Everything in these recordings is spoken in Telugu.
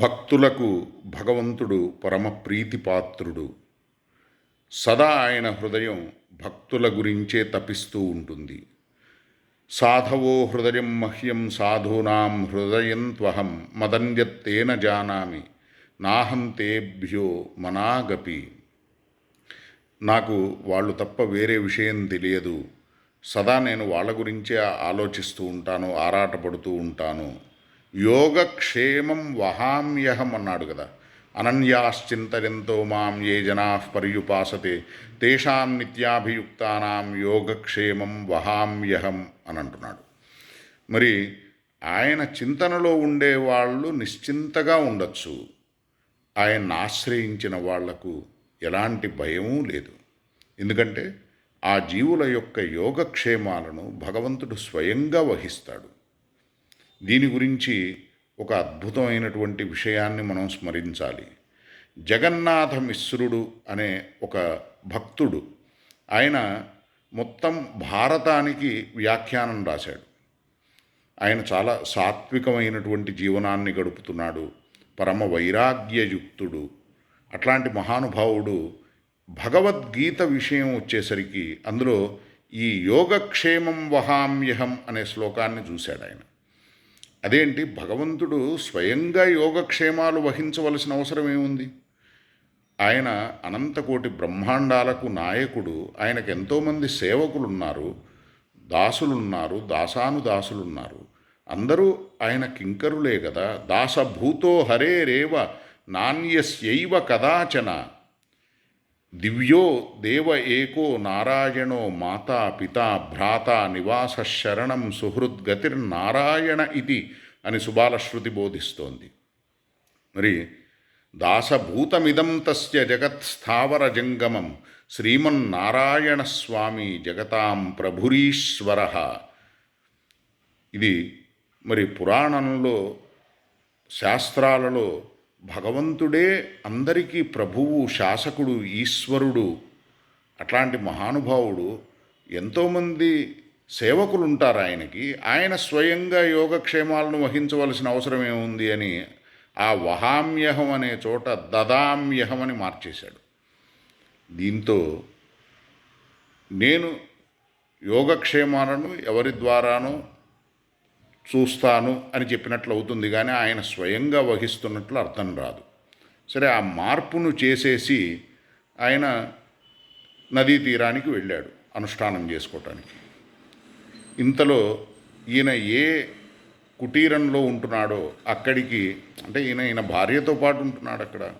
భక్తులకు భగవంతుడు పరమ ప్రీతిపాత్రుడు. సదా ఆయన హృదయం భక్తుల గురించే తపిస్తూ ఉంటుంది. సాధవో హృదయం మహ్యం సాధూనాం హృదయం త్వహం మదన్యత్తేన జానామి నాహం తేభ్యో మనాగపి. నాకు వాళ్ళు తప్ప వేరే విషయం తెలియదు. సదా నేను వాళ్ళ గురించే ఆలోచిస్తూ ఉంటాను ఆరాటపడుతూ ఉంటాను. యోగక్షేమం వహామ్యహం అన్నాడు కదా. అనన్యాశ్చింతయంతో మాం ఏ జనా పర్యుపాసతే తేషాం నిత్యాభియుక్తానాం యోగక్షేమం వహామ్యహం అని అంటున్నాడు. మరి ఆయన చింతనలో ఉండే వాళ్ళు నిశ్చింతగా ఉండొచ్చు. ఆయన్ని ఆశ్రయించిన వాళ్ళకు ఎలాంటి భయమూ లేదు. ఎందుకంటే ఆ జీవుల యొక్క యోగక్షేమాలను భగవంతుడు స్వయంగా వహిస్తాడు. దీని గురించి ఒక అద్భుతమైనటువంటి విషయాన్ని మనం స్మరించాలి. జగన్నాథ మిశ్రుడు అనే ఒక భక్తుడు ఆయన మొత్తం భారతానికి వ్యాఖ్యానం రాశాడు. ఆయన చాలా సాత్వికమైనటువంటి జీవనాన్ని గడుపుతున్నాడు. పరమ వైరాగ్యయుక్తుడు. అట్లాంటి మహానుభావుడు భగవద్గీత విషయం వచ్చేసరికి అందులో ఈ యోగక్షేమం వహామ్యహం అనే శ్లోకాన్ని చూశాడు ఆయన. అదేంటి? భగవంతుడు స్వయంగా యోగక్షేమాలు వహించవలసిన అవసరం ఏముంది? ఆయన అనంతకోటి బ్రహ్మాండాలకు నాయకుడు ఆయనకు ఎంతోమంది సేవకులు ఉన్నారు దాసులున్నారు దాసానుదాసులున్నారు. అందరూ ఆయన కింకరులే కదా దాసభూతో హరేరేవ నాణ్యస్యైవ కదాచన. దివ్యో దేవ ఏకో నారాయణో మాతా పితా భ్రాత నివాస శరణం సుహృద్గతిర్నారాయణ ఇది అని సుబాలశ్రుతి బోధిస్తోంది. మరి దాసభూతమిదం తస్య జగత్స్థావర జంగమం శ్రీమన్నారాయణ స్వామి జగతాం ప్రభురీశ్వర. ఇది మరి పురాణంలో శాస్త్రాలలో భగవంతుడే అందరికీ ప్రభువు శాసకుడు ఈశ్వరుడు. అట్లాంటి మహానుభావుడు ఎంతోమంది సేవకులు ఉంటారు ఆయనకి. ఆయన స్వయంగా యోగక్షేమాలను వహించవలసిన అవసరం ఏముంది అని ఆ వహామ్యహం అనే చోట దదామ్యహం అని మార్చేశాడు. దీంతో నేను యోగక్షేమాలను ఎవరి ద్వారానో చూస్తాను అని చెప్పినట్లు అవుతుంది కానీ ఆయన స్వయంగా వహిస్తున్నట్లు అర్థం రాదు. సరే ఆ మార్పును చేసేసి ఆయన నదీ తీరానికి వెళ్ళాడు అనుష్ఠానం చేసుకోవటానికి. ఇంతలో ఈయన ఏ కుటీరంలో ఉంటున్నాడో అక్కడికి అంటే ఈయన ఈయన భార్యతో పాటు ఉంటున్నాడు అక్కడ.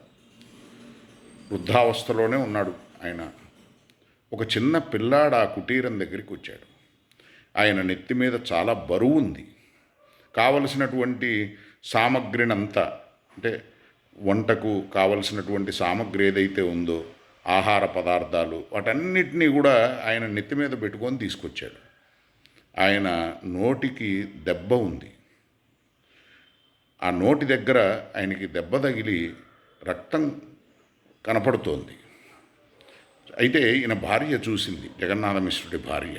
వృద్ధావస్థలోనే ఉన్నాడు ఆయన. ఒక చిన్న పిల్లాడు ఆ కుటీరం దగ్గరికి వచ్చాడు. ఆయన నెత్తి మీద చాలా బరువు ఉంది. కావలసినటువంటి సామగ్రినంతా అంటే వంటకు కావలసినటువంటి సామగ్రి ఏదైతే ఉందో ఆహార పదార్థాలు వాటన్నిటినీ కూడా ఆయన నెత్తి మీద పెట్టుకొని తీసుకొచ్చాడు. ఆయన నోటికి దెబ్బ ఉంది. ఆ నోటి దగ్గర ఆయనకి దెబ్బ తగిలి రక్తం కనపడుతోంది. అయితే ఈయన భార్య చూసింది జగన్నాథ మిశ్రుడి భార్య.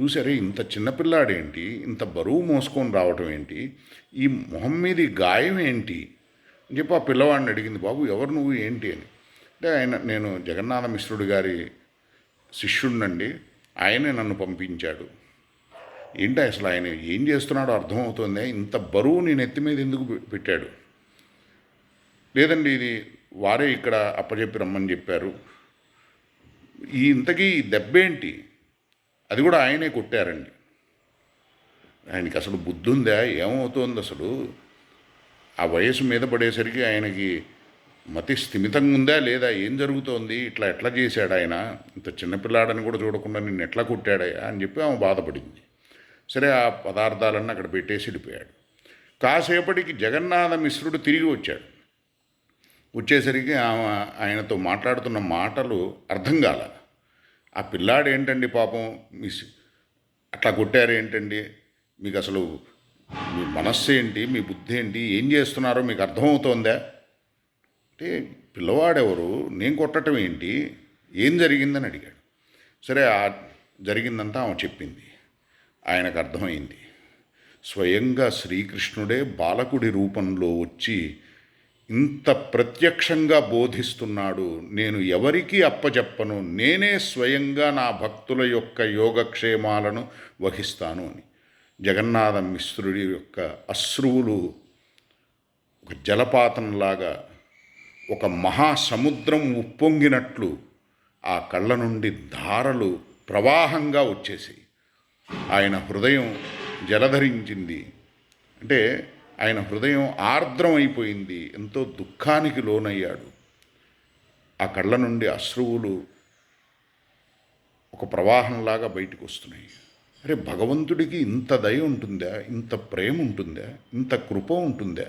చూసారే ఇంత చిన్నపిల్లాడేంటి ఇంత బరువు మోసుకొని రావటం ఏంటి? ఈ మొహం మీద గాయం ఏంటి? అని చెప్పి ఆ పిల్లవాడిని అడిగింది బాబు ఎవరు నువ్వు? ఏంటి? అని. అంటే ఆయన నేను జగన్నాథ మిశ్రుడు గారి శిష్యుడినండి ఆయనే నన్ను పంపించాడు. ఏంటి అసలు ఆయన ఏం చేస్తున్నాడో అర్థమవుతుంది. ఇంత బరువు నేను ఎత్తి మీద ఎందుకు పెట్టాడు? లేదండి ఇది వారే ఇక్కడ అప్పచెప్పి రమ్మని చెప్పారు. ఈ ఇంతకీ దెబ్బేంటి? అది కూడా ఆయనే కొట్టారండి. ఆయనకి అసలు బుద్ధి ఉందా ఏమవుతోంది అసలు? ఆ వయసు మీద పడేసరికి ఆయనకి మతి స్థిమితంగా ఉందా లేదా? ఏం జరుగుతోంది? ఇట్లా ఎట్లా చేశాడు ఆయన? ఇంత చిన్నపిల్లాడని కూడా చూడకుండా నిన్ను ఎట్లా కొట్టాడా అని చెప్పి ఆమె బాధపడింది. సరే ఆ పదార్థాలన్నీ అక్కడ పెట్టేసి వెళ్ళిపోయాడు కాసేపటికి జగన్నాథ మిశ్రుడు తిరిగి వచ్చాడు. వచ్చేసరికి ఆమె ఆయనతో మాట్లాడుతున్న మాటలు అర్థం కాల ఆ పిల్లాడు ఏంటండి పాపం? మీ అట్లా కొట్టారు ఏంటండి? మీకు అసలు మీ మనస్సు ఏంటి? మీ బుద్ధి ఏంటి? ఏం చేస్తున్నారో మీకు అర్థమవుతోందా? అంటే పిల్లవాడెవరు? నేను కొట్టడం ఏంటి? ఏం జరిగిందని అడిగాడు. సరే ఆ జరిగిందంతా ఆమె చెప్పింది. ఆయనకు అర్థమైంది. స్వయంగా శ్రీకృష్ణుడే బాలకుడి రూపంలో వచ్చి ఇంత ప్రత్యక్షంగా బోధిస్తున్నాడు. నేను ఎవరికీ అప్పచెప్పను నేనే స్వయంగా నా భక్తుల యొక్క యోగక్షేమాలను వహిస్తాను అని. జగన్నాథ మిశ్రుడి యొక్క అశ్రువులు ఒక జలపాతంలాగా ఒక మహాసముద్రం ఉప్పొంగినట్లు ఆ కళ్ళ నుండి ధారలు ప్రవాహంగా వచ్చేసాయి. ఆయన హృదయం జలధరించింది. అంటే ఆయన హృదయం ఆర్ద్రం అయిపోయింది ఎంతో దుఃఖానికి లోనయ్యాడు. ఆ కళ్ళ నుండి అశ్రువులు ఒక ప్రవాహంలాగా బయటకు వస్తున్నాయి అరే భగవంతుడికి ఇంత దయ ఉంటుందా? ఇంత ప్రేమ ఉంటుందా? ఇంత కృప ఉంటుందా?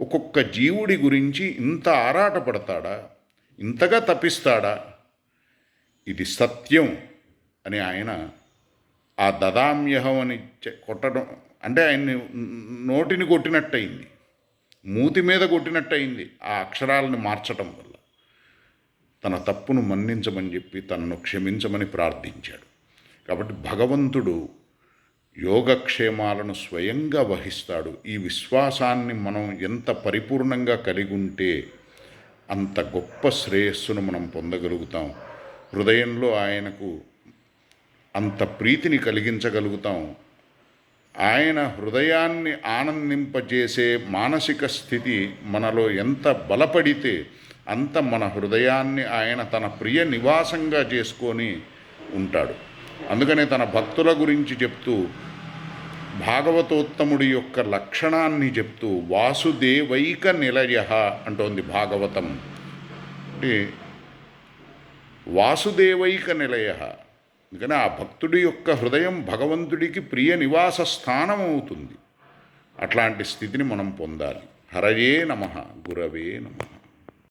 ఒక్కొక్క జీవుడి గురించి ఇంత ఆరాటపడతాడా? ఇంతగా తప్పిస్తాడా? ఇది సత్యం అని ఆయన ఆ దదామ్యహం అని చె- కొట్టడం అంటే ఆయన్ని నోటిని కొట్టినట్టయింది మూతి మీద కొట్టినట్టయింది ఆ అక్షరాలను మార్చటం వల్ల. తన తప్పును మన్నించమని చెప్పి తనను క్షమించమని ప్రార్థించాడు. కాబట్టి భగవంతుడు యోగక్షేమాలను స్వయంగా వహిస్తాడు. ఈ విశ్వాసాన్ని మనం ఎంత పరిపూర్ణంగా కలిగి ఉంటే అంత గొప్ప శ్రేయస్సును మనం పొందగలుగుతాం. హృదయంలో ఆయనకు అంత ప్రీతిని కలిగించగలుగుతాం. ఆయన హృదయాన్ని ఆనందింపజేసే మానసిక స్థితి మనలో ఎంత బలపడితే అంత మన హృదయాన్ని ఆయన తన ప్రియ నివాసంగా చేసుకొని ఉంటాడు. అందుకనే తన భక్తుల గురించి చెప్తూ భాగవతోత్తముడి యొక్క లక్షణాన్ని చెప్తూ వాసుదేవైక నిలయ అంటోంది భాగవతం. అంటే వాసుదేవైక నిలయ. అందుకని ఆ భక్తుడి యొక్క హృదయం భగవంతుడికి ప్రియ నివాస స్థానం అవుతుంది అట్లాంటి స్థితిని మనం పొందాలి. హరయే నమ గురవే నమ.